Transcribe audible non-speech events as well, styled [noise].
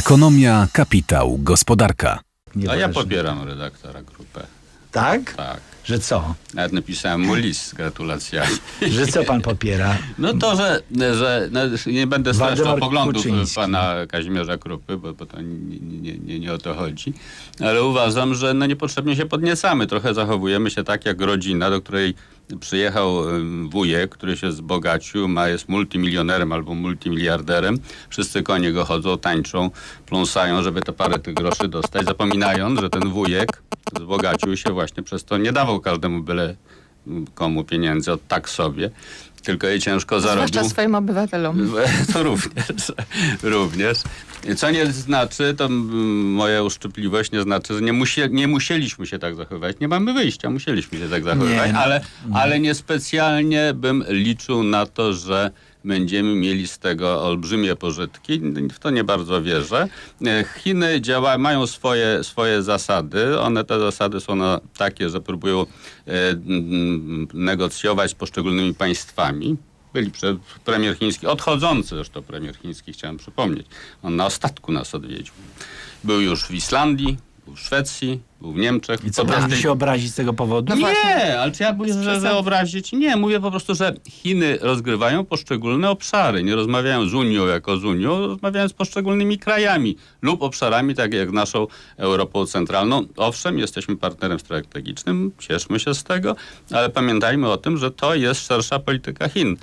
Ekonomia, kapitał, gospodarka. A ja popieram redaktora grupę. Tak? Tak. Że co? Nawet napisałem mu list z gratulacjami. [laughs] Że co pan popiera? No to, że, że no, nie będę streszczał poglądów Kuczyński. pana Kazimierza Krupy, bo, bo to nie, nie, nie, nie o to chodzi, ale uważam, że no niepotrzebnie się podniecamy. Trochę zachowujemy się tak jak rodzina, do której przyjechał wujek, który się zbogacił, ma, jest multimilionerem albo multimiliarderem. Wszyscy konie go chodzą, tańczą, pląsają, żeby te parę tych groszy dostać, zapominając, że ten wujek zbogacił się właśnie przez to, nie dawał każdemu byle komu pieniędzy, od tak sobie, tylko je ciężko zarobił. Zwłaszcza swoim obywatelom. [laughs] To również, [laughs] również. Co nie znaczy, to mm, moja uszczypliwość nie znaczy, że nie, musie, nie musieliśmy się tak zachowywać. Nie mamy wyjścia, musieliśmy się tak zachowywać, Nie, ale, ale niespecjalnie bym liczył na to, że będziemy mieli z tego olbrzymie pożytki. W to nie bardzo wierzę. E, Chiny działa, mają swoje, swoje zasady. One, te zasady są na, takie, że próbują e, mm, negocjować z poszczególnymi państwami. Byli prze, premier chiński, odchodzący zresztą premier chiński, chciałem przypomnieć. On na ostatku nas odwiedził. Był już w Islandii, był w Szwecji, był w Niemczech. I co, Podczas pan tej- się obrazić z tego powodu? No nie, właśnie. ale czy ja mówię, że, że obrazić? Nie, mówię po prostu, że Chiny rozgrywają poszczególne obszary. Nie rozmawiają z Unią jako z Unią, rozmawiają z poszczególnymi krajami lub obszarami, tak jak naszą Europą Centralną. Owszem, jesteśmy partnerem strategicznym, cieszmy się z tego, ale pamiętajmy o tym, że to jest szersza polityka Chin.